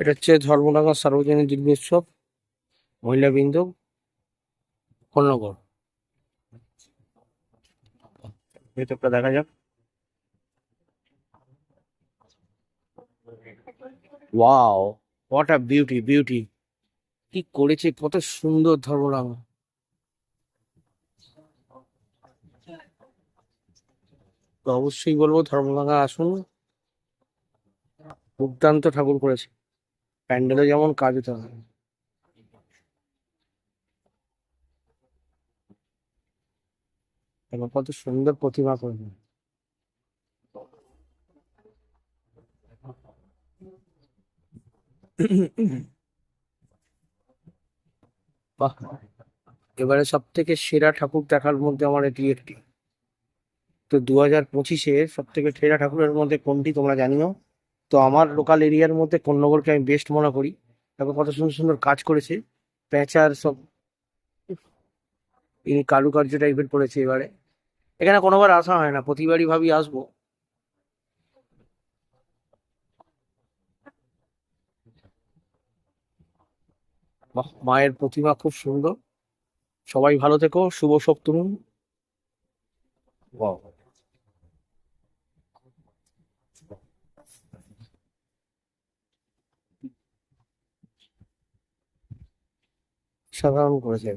এটা হচ্ছে ধর্মনগর সার্বজনীন দিল্লি উৎসব মহিলা বিন্দু কন্যগর ভেতরটা দেখা যাক। Wow what a beauty beauty কি করেছে, কত সুন্দর তো অবশ্যই বলব ধর্মডাঙ্গা আসুন। দুর্দান্ত ঠাকুর করেছে। প্যান্ডেলে যেমন কাজ হতে। দেখো কত সুন্দর প্রতিমা করেছে। এবারে সব থেকে সেরা ঠাকুর দেখার মধ্যে আমার এটি একটি। তো দু হাজার পঁচিশে সব থেকে সেরা ঠাকুরের মধ্যে কোনটি তোমরা জানিও? তো আমার লোকাল এরিয়ার মধ্যে কোন্নগরকে আমি বেস্ট মনে করি। তারপর কত সুন্দর সুন্দর কাজ করেছে। প্যাঁচার সব এই কারুকার্য টাইপের করেছে এবারে। এখানে কোনোবার আসা হয় না। প্রতিবারই ভাবি আসব। মায়ের প্রতিমা খুব সুন্দর। সবাই ভালো থেকো শুভ সপ্তমী. সাধারণ করেছে